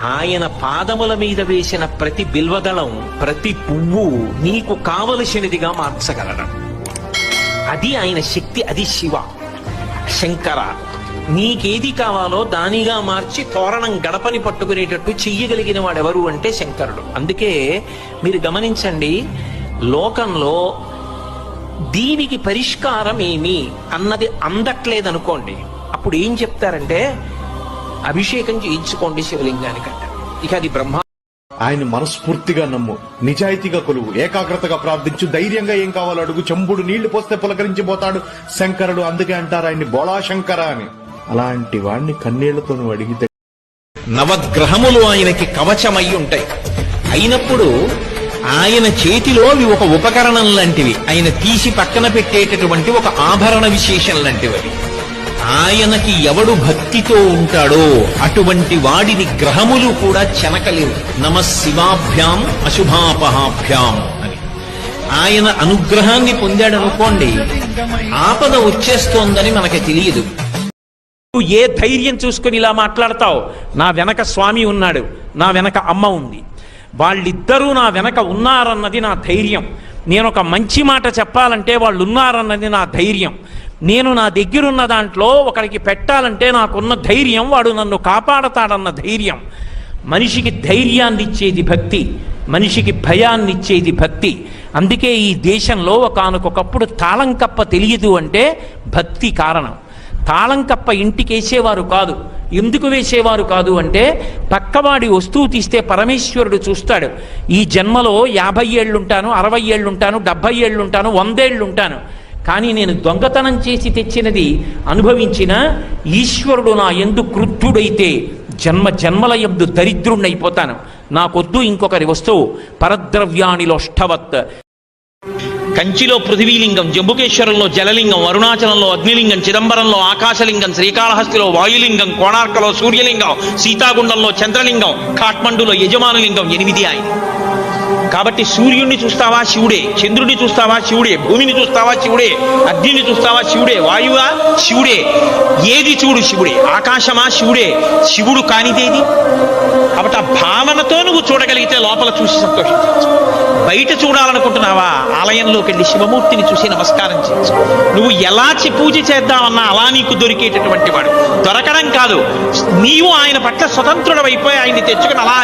ఆయన పాదముల మీద వేసిన ప్రతి బిల్వదళం ప్రతి పువ్వు నీకు కావలసినదిగా మార్చగలడు. అది ఆయన శక్తి అది శివ. శంకర నీకేది కావాలో దానిగా మార్చి తోరణం గడపని పట్టుకునేటట్టు చెయ్యగలిగిన వాడెవరు అంటే శంకరుడు. అందుకే మీరు గమనించండి లోకంలో దీనికి పరిష్కారం ఏమి అన్నది అందట్లేదనుకోండి. అప్పుడు ఏం చెప్తారంటే అభిషేకం చేయించుకోండి శివలింగానికి అంటారు ఇక అది బ్రహ్మ ఆయన మనస్ఫూర్తిగా నమ్ము. నిజాయితీగా కొలువు. ఏకాగ్రతగా ప్రార్థించు. ధైర్యంగా ఏం కావాలో అడుగు. చెంబుడు నీళ్ళు పోస్తే పులకరించిపోతాడు. శంకరుడు అందుకే అంటారు ఆయన్ని బోళా శంకర అని. అలాంటి వాడిని కన్నీళ్ళతో నువ్వు అడిగితే నవగ్రహములు ఆయనకి కవచమై ఉంటాయి. అయినప్పుడు ఆయన చేతిలో అవి ఒక ఉపకరణం లాంటివి ఆయన తీసి పక్కన పెట్టేటటువంటి ఒక ఆభరణ విశేషం లాంటివి. అవి. ఆయనకి ఎవడు భక్తితో ఉంటాడో అటువంటి వాడిని గ్రహములు కూడా చెనకలేవు. నమ శివాభ్యాం అశుభాపహాభ్యాం అని. ఆయన అనుగ్రహాన్ని పొందాడనుకోండి ఆపద వచ్చేస్తోందని మనకి తెలియదు. నువ్వు ఏ ధైర్యం చూసుకుని ఇలా మాట్లాడతావు? నా వెనక స్వామి ఉన్నాడు నా వెనక అమ్మ ఉంది. వాళ్ళిద్దరూ నా వెనక ఉన్నారన్నది నా ధైర్యం. నేను ఒక మంచి మాట చెప్పాలంటే వాళ్ళు ఉన్నారన్నది నా ధైర్యం. నేను నా దగ్గరున్న దాంట్లో ఒకరికి పెట్టాలంటే నాకున్న ధైర్యం వాడు నన్ను కాపాడతాడన్న ధైర్యం. మనిషికి ధైర్యాన్ని ఇచ్చేది భక్తి మనిషికి భయాన్ని ఇచ్చేది భక్తి. అందుకే ఈ దేశంలో ఒకనకొకప్పుడు తాళం కప్ప తెలియదు అంటే భక్తి కారణం. తాళం కప్ప ఇంటికి వేసేవారు కాదు. ఎందుకు వేసేవారు కాదు అంటే పక్కవాడి వస్తువు తీస్తే పరమేశ్వరుడు చూస్తాడు. ఈ జన్మలో యాభై ఏళ్ళుంటాను అరవై ఏళ్ళుంటాను డెబ్భై ఏళ్ళుంటాను వందేళ్ళుంటాను. కానీ నేను దొంగతనం చేసి తెచ్చినది అనుభవించిన ఈశ్వరుడు నా ఎందు క్రుద్ధుడైతే జన్మ జన్మల ఎందు దరిద్రుణ్ణైపోతాను. నాకొద్దు ఇంకొకరి వస్తువు. పరద్రవ్యాణిలోష్టవత్ కంచిలో పృథివీలింగం జంబుకేశ్వరంలో జలలింగం అరుణాచలంలో అగ్నిలింగం చిదంబరంలో ఆకాశలింగం శ్రీకాళహస్తిలో వాయులింగం కోణార్కలో సూర్యలింగం సీతాగుండంలో చంద్రలింగం కాఠ్మండులో యజమానులింగం ఎనిమిది ఆయన కాబట్టి సూర్యుడిని చూస్తావా శివుడే చంద్రుడిని చూస్తావా శివుడే భూమిని చూస్తావా శివుడే అగ్నిని చూస్తావా శివుడే వాయువా శివుడే ఏది చూడు శివుడే ఆకాశమా శివుడే శివుడు కానిదేది? కాబట్టి ఆ భావనతో నువ్వు చూడగలిగితే లోపల చూసి సంతోషించవచ్చు బయట చూడాలనుకుంటున్నావా? ఆలయంలోకి వెళ్ళి శివమూర్తిని చూసి నమస్కారం చేయొచ్చు నువ్వు ఎలా పూజ చేద్దామన్నా అలా నీకు దొరికేటటువంటి వాడు. దొరకడం కాదు. నీవు ఆయన పట్ల స్వతంత్రుడవైపోయి ఆయన్ని తెచ్చుకుని అలా